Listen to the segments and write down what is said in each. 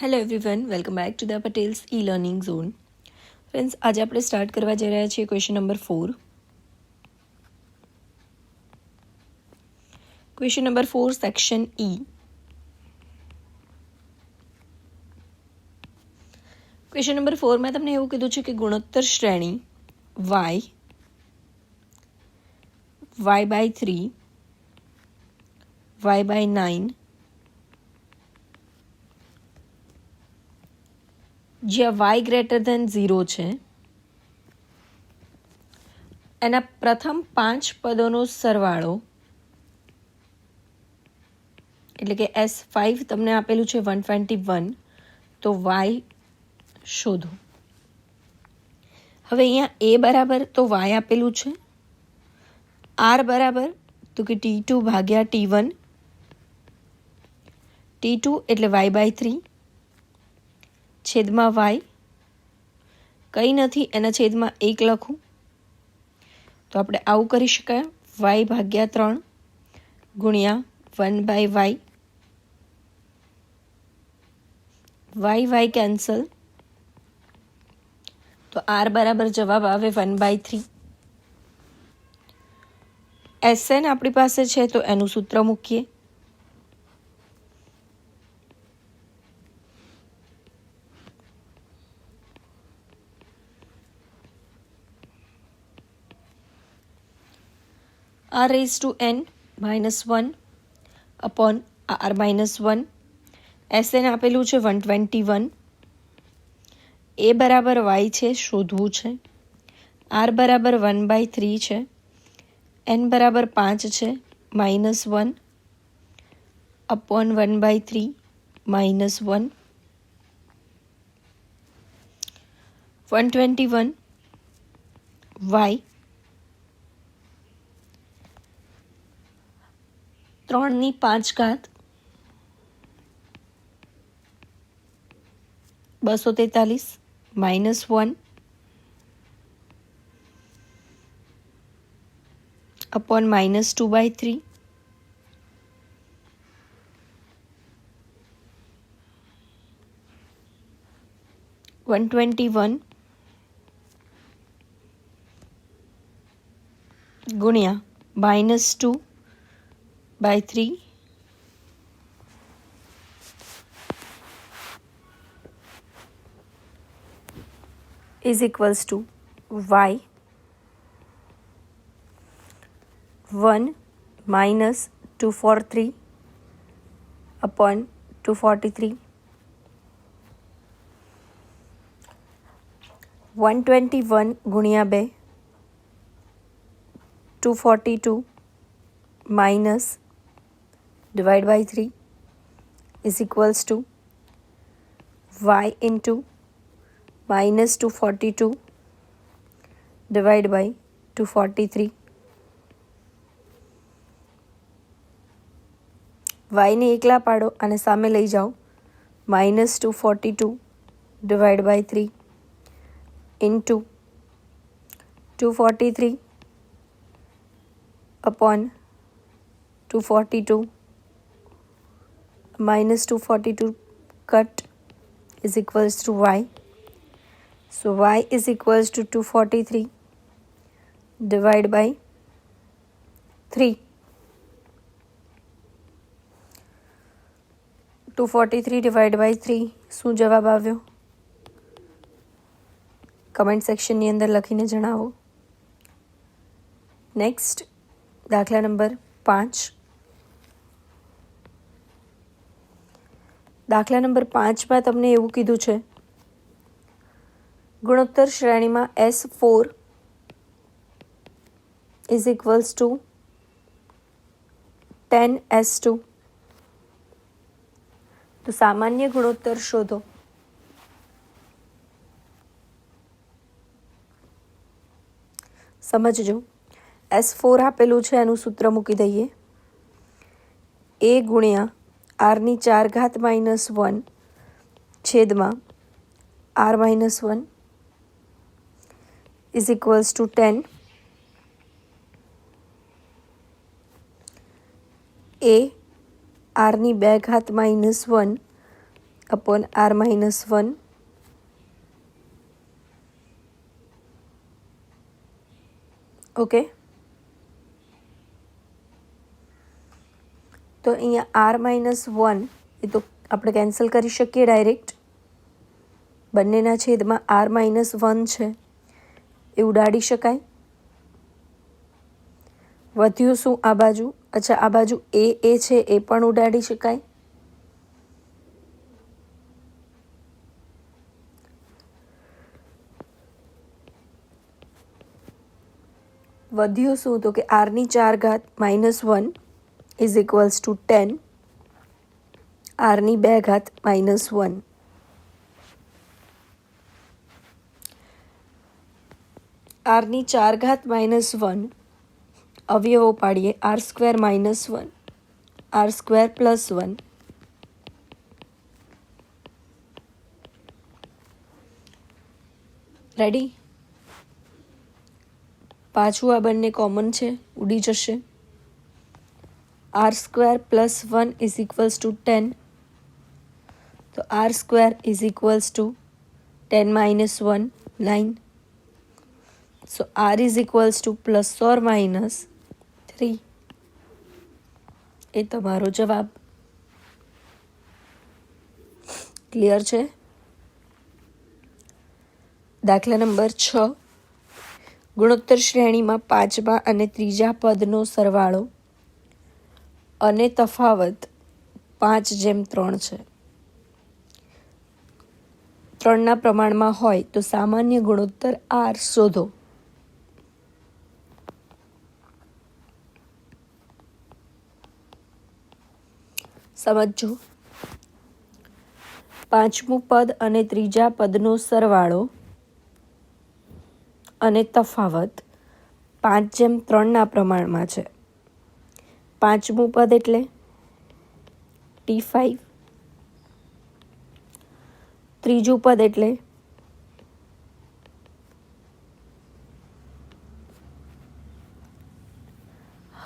Hello everyone welcome back to the Patels e learning zone friends આજે આપણે start કરવા જઈ રહ્યા છીએ question number four question number four section E question number ફોરમાં તમને એવું કીધું છે કે ગુણોત્તર શ્રેણી y y by three y by nine જ્યાં વાય ગ્રેટર ધેન ઝીરો છે, એના પ્રથમ પાંચ પદોનો સરવાળો, એટલે કે એસ ફાઇવ તમને આપેલું છે વન ટ્વેન્ટી વન, તો વાય શોધો. હવે અહીંયા એ બરાબર તો વાય આપેલું છે, આર બરાબર તો કે ટી ટુ ભાગ્યા ટી વન, ટી ટુ એટલે વાય બાય થ્રી છેદમાં વાય? કંઈ નથી, એના છેદમાં એક લખું. તો આપણે આવું કરી શકાય. વાય ભાગ્યા ત્રણ ગુણ્યા one by y. Y y cancel. તો આર બરાબર જવાબ આવે વન બાય થ્રી. એસએન આપણી પાસે છે, તો એનું સૂત્ર મૂકીએ. R raised to n minus 1 upon r minus 1 SN આપેલું છે વન ટ્વેન્ટી વન એ બરાબર વાય છે શોધવું છે આર બરાબર વન બાય થ્રી છે એન બરાબર પાંચ છે minus one upon one by three minus one one twenty one y ત્રણની પાંચ ઘાત. બસો તેતાલીસ, minus one. Upon minus two by three. One twenty one. ગુણ્યા minus two. by 3 is equals to y 1 minus 243 upon 243 121 ગુણ્યા બે 242 minus divide by 3 is equals to y into minus 242 divide by 243 વાયને એકલા પાડો અને સામે લઈ જાઓ. Minus two forty two divide by three into two forty three upon 242 minus 242 cut is equals to y. So y is equals to 243 divided by 3. 243 divided by 3 શું જવાબ આવ્યો કમેન્ટ સેક્શનની અંદર લખીને જણાવો નેક્સ્ટ દાખલા નંબર પાંચ દાખલા નંબર પાંચમાં તમને એવું કીધું છે. ગુણોત્તર શ્રેણીમાં S four is equals to ten S two તો સામાન્ય ગુણોત્તર શોધો. સમજજો. એસ ફોર આપેલું છે એનું સૂત્ર મૂકી દઈએ. એ ગુણ્યા આરની ચાર ઘાત માઇનસ વન છેદમાં r minus one is equals to ten. A આરની બે ઘાત minus one upon r minus one okay? તો અહીંયા આર માઇનસ વન એ તો આપણે કેન્સલ કરી શકીએ ડાયરેક્ટ બંનેના છેદમાં આર માઇનસ વન છે. એ ઉડાડી શકાય. વધ્યું શું આ બાજુ? અચ્છા, આ બાજુ એ એ છે, એ પણ ઉડાડી શકાય. વધ્યું શું? તો કે આરની ચાર ઘાત minus one is equals to ten આરની બે ઘાત માઇનસ વન આરની ચાર ઘાત માઇનસ વન અવયવો પાડીએ r square minus one r square plus one ready પાછું આ બંને કોમન છે. ઉડી જશે. R square plus one is equals to ten. તો r square is equals to ten minus one nine. So r is equals to plus or minus three. એ તમારો જવાબ. Clear છે? દાખલા નંબર છ. ગુણોત્તર શ્રેણીમાં પાંચમા અને ત્રીજા પદનો સરવાળો અને તફાવત પાંચ જેમ ત્રણ છે. ત્રણના પ્રમાણમાં હોય તો સામાન્ય ગુણોત્તર આર શોધો. સમજો. પાંચમું પદ અને ત્રીજા પદનો સરવાળો અને તફાવત પાંચ જેમ ત્રણના પ્રમાણમાં છે. પાંચમું પદ એટલે ટી ફાઈવ. ત્રીજું પદ એટલે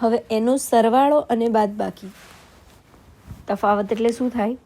હવે એનો સરવાળો અને બાદબાકી. તફાવત એટલે શું થાય?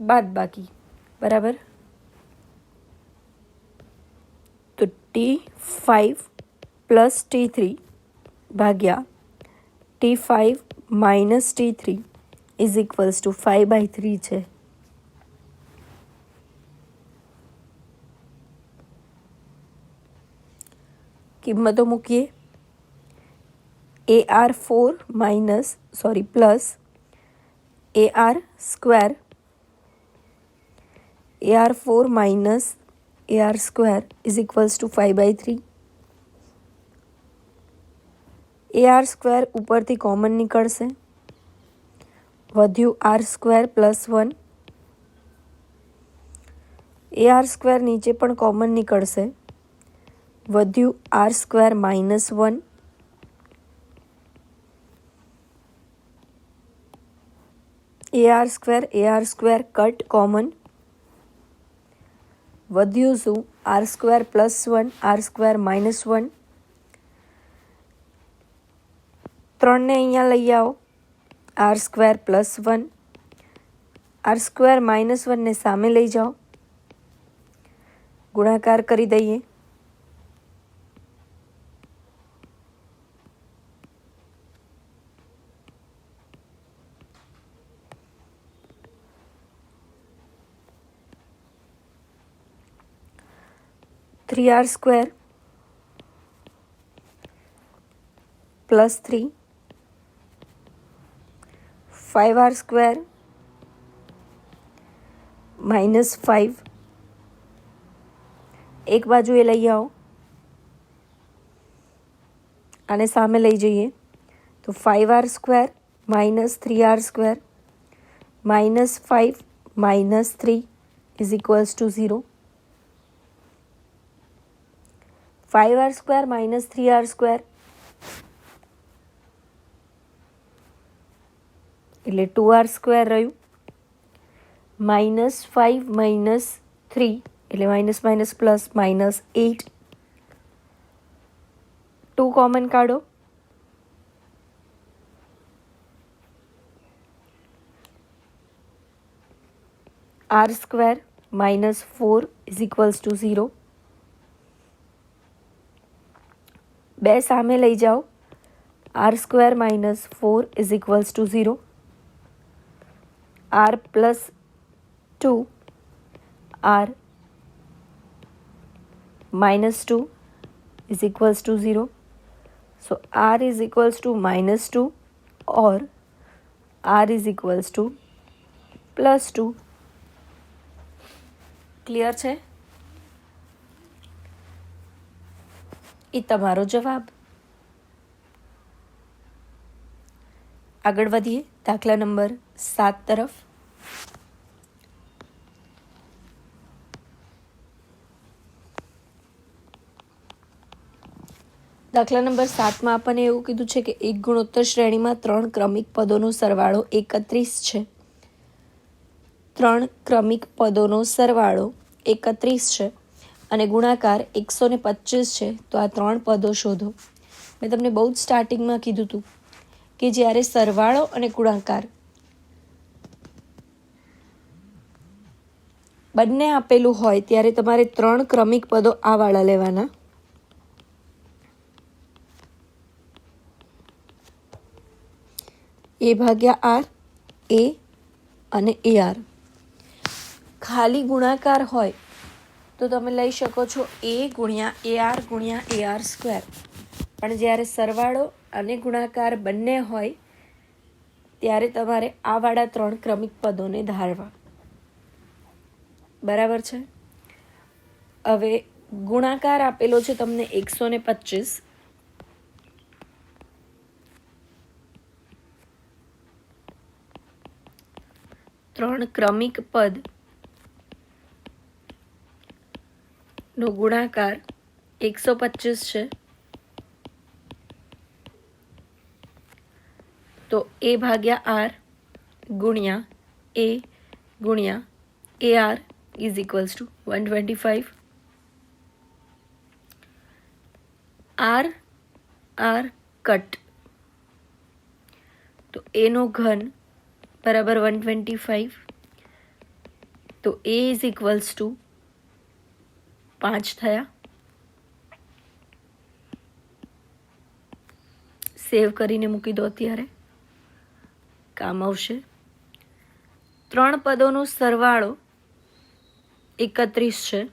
બાદબાકી. બરાબર? તો t five plus t three ભાગ્યા t five minus t three is equals to five by three છે. કિંમતો મૂકીએ. A r four minus sorry, plus a r square. A r four minus a r square is equals to five by three. A r square ઉપરથી common નીકળશે. વધ્યું r square plus one a r square નીચે પણ common નીકળશે. વધ્યું r square minus one a r square a r square cut common વધ્યું શું? R square plus one r square minus one ત્રણને અહીંયા લઈ આવો. R square plus one r square minus વનને સામે લઈ જાઓ. ગુણાકાર કરી દઈએ. Three r square plus three five r square minus five એક બાજુએ લઈ આવો. આને સામે લઈ જઈએ. તો five r square minus three r square minus five minus three is equals to zero five r square minus three r square એટલે ટુ આર સ્ક્વેર રહ્યું માઇનસ ફાઇવ માઇનસ થ્રી એટલે minus minus plus minus eight two common કાઢો r square minus four is equals to zero બે સામે લઈ જાઓ r square minus four is equals to zero r plus two r minus 2 is equals to 0. So r is equals to minus 2 or r is equals to plus 2. Clear છે એ તમારો જવાબ આગળ વધીએ દાખલા નંબર સાત તરફ. દાખલા નંબર સાતમાં આપણને એવું કીધું છે કે એક ગુણોત્તર શ્રેણીમાં ત્રણ ક્રમિક પદોનો સરવાળો એકત્રીસ છે. ત્રણ ક્રમિક પદોનો સરવાળો એકત્રીસ છે અને ગુણાકાર એકસો ને પચીસ છે. તો આ ત્રણ પદો શોધો. મેં તમને બહુ જ સ્ટાર્ટિંગમાં કીધું હતું કે જ્યારે સરવાળો અને ગુણાકાર બંને આપેલું હોય ત્યારે તમારે ત્રણ ક્રમિક પદો આ વાળા લેવાના. એ ભાગ્યા આર, એ અને એ આર. ખાલી ગુણાકાર હોય તો તમે લઈ શકો છો એ ગુણ્યા એ આર ગુણ્યા એ આર સ્ક્વેર. પણ જ્યારે સરવાળો અને ગુણાકાર બંને હોય, ત્યારે તમારે આવાળા ત્રણ ક્રમિક પદોને ધારવા. બરાબર છે? હવે ગુણાકાર આપેલો છે તમને એકસો ને પચીસ. ત્રણ ક્રમિક પદ નો ગુણાકાર એકસો પચીસ છે. તો એ ભાગ્યા આર ગુણ્યા એ ગુણ્યા a r. Equals to one twenty r r r cut તો એનો ઘન બરાબર વન ટ્વેન્ટી ફાઇવ તો એ ઇઝ ઇક્વલ્સ ટુ પાંચ થયા સેવ કરીને મૂકી દો અત્યારે કામ આવશે ત્રણ પદોનો સરવાળો એકત્રીસ છે.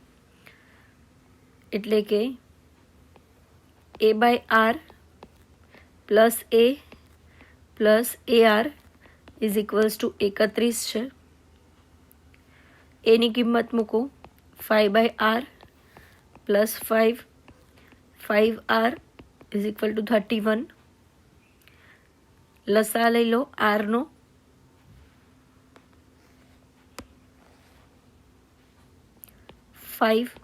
એટલે કે a by r plus a plus a r is equals to એકત્રીસ છે. એની કિંમત મૂકો. Five by r plus five five r is equal to thirty one લસા લઈ લો આરનો five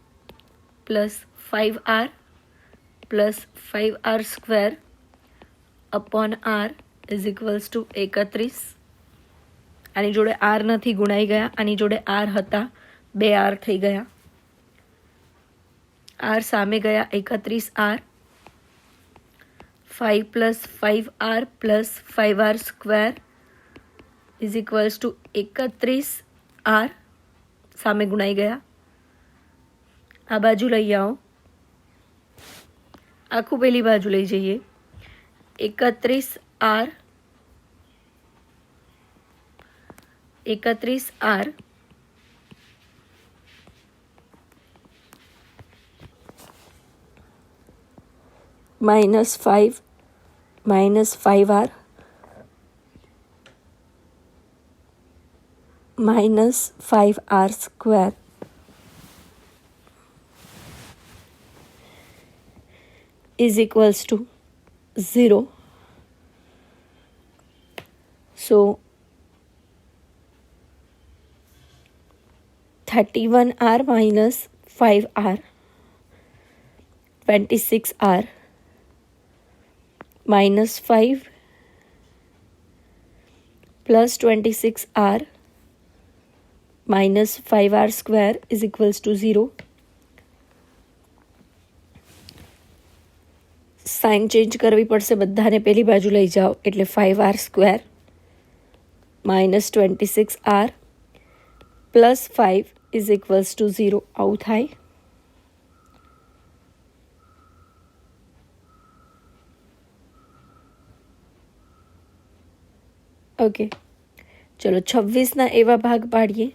plus five r plus five r square upon r is equals to એકત્રીસ આની જોડે આર નથી ગુણાઈ ગયા, આની જોડે આર હતા, બે આર થઈ ગયા. આર સામે ગયા, એકત્રીસ r five plus five r plus five r square is equals to એકત્રીસ આર સામે ગુણાઈ ગયા. આ બાજુ લઈ આવો. આખું પેલી બાજુ લઈ જઈએ. એકત્રીસ આર. એકત્રીસ r. Minus five minus five r. Minus five r square. Is equals to 0 so 31r minus 5r 26r minus 5 plus 26r minus 5r square is equals to 0 sign change કરવી પડશે, બધાને પેલી બાજુ લઈ જાઓ. એટલે five r square minus twenty six r plus five is equals to zero આવું થાય. ઓકે ચલો છવ્વીસના એવા ભાગ પાડીએ.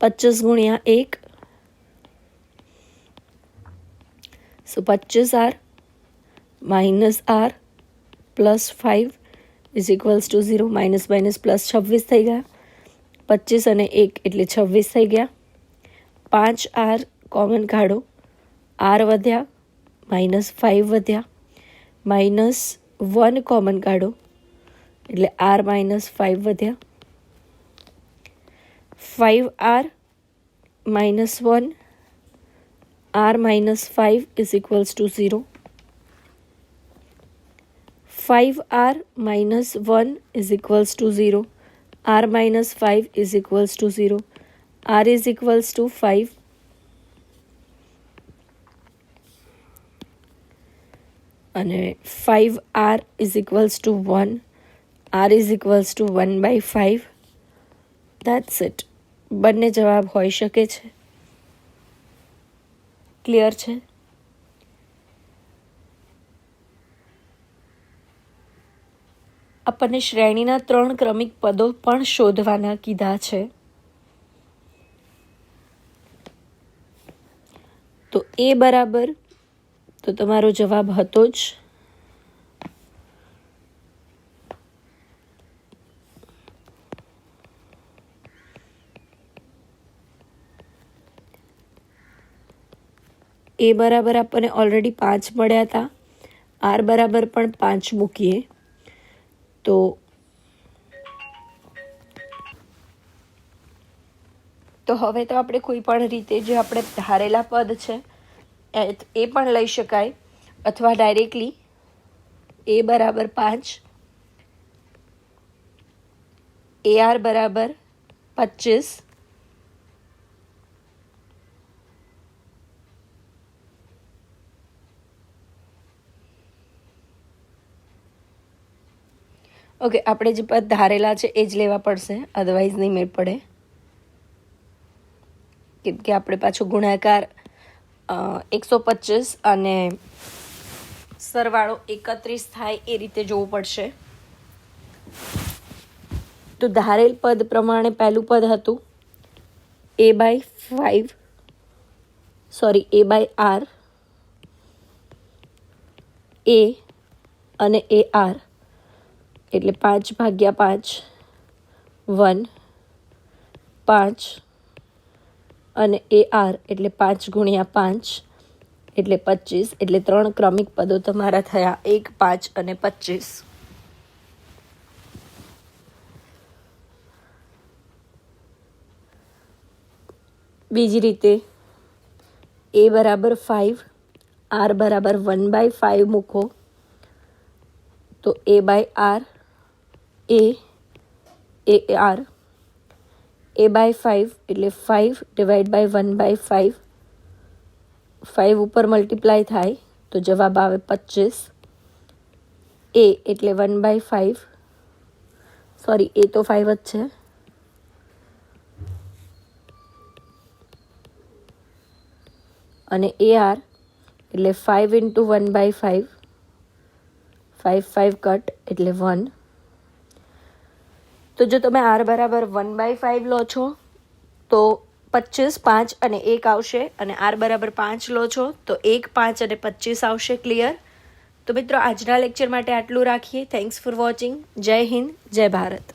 પચીસ ગુણ્યા એક સો પચીસ r minus r plus five is equals to zero minus minus plus છવ્વીસ થઈ ગયા પચીસ અને એક એટલે છવ્વીસ થઈ ગયા પાંચ આર કોમન કાઢો આર વધ્યા માઇનસ ફાઇવ વધ્યા માઇનસ વન કોમન કાઢો એટલે આર માઇનસ ફાઇવ વધ્યા five r minus one r minus five is equals to zero five r minus one is equals to zero r minus five is equals to zero r is equals to five અને five r is equals to one r is equals to one by five that's it બંને જવાબ હોઈ શકે છે. Clear છે? આપણને શ્રેણીના ત્રણ ક્રમિક પદો પણ શોધવાના કીધા છે. તો એ બરાબર? તો તમારો જવાબ હતો જ એ બરાબર આપણને ઓલરેડી પાંચ મળ્યા હતા આર બરાબર પણ પાંચ મૂકીએ. તો તો હવે તો આપણે કોઈ પણ રીતે જે આપણે ધારેલા પદ છે, એ પણ લઈ શકાય. અથવા ડાયરેક્ટલી એ બરાબર પાંચ, એ આર બરાબર પચીસ ઓકે આપણે જે પદ ધારેલા છે, એ જ લેવા પડશે. અદરવાઇઝ નહીં મેળ પડે. કેમ કે આપણે પાછો ગુણાકાર એકસો પચીસ અને સરવાળો એકત્રીસ થાય એ રીતે જોવું પડશે. તો ધારેલ પદ પ્રમાણે પહેલું પદ હતું. A by five sorry a by r a અને એ આર એટલે પાંચ ભાગ્યા પાંચ, વન, પાંચ અને એ આર એટલે પાંચ ગુણ્યા પાંચ એટલે પચીસ એટલે ત્રણ ક્રમિક પદો તમારા થયા એક, પાંચ અને પચીસ. બીજી રીતે એ બરાબર ફાઇવ આર બરાબર વન બાય ફાઇવ મૂકો. તો a by r a a r a by five એટલે five divide by one by five five ઉપર મલ્ટીપ્લાય થાય તો જવાબ આવે પચીસ. એ એટલે one by five sorry a તો ફાઇવ જ છે. અને એ આર એટલે five into one by five five five cut એટલે વન તો જો તમે આર બરાબર વન બાય ફાઇવ લો છો, તો પચીસ પાંચ અને એક આવશે અને આર બરાબર પાંચ લો છો, તો એક, પાંચ અને પચીસ આવશે ક્લિયર તો મિત્રો આજના લેક્ચર માટે આટલું રાખીએ. થેન્ક્સ ફોર વોચિંગ જય હિન્દ, જય ભારત.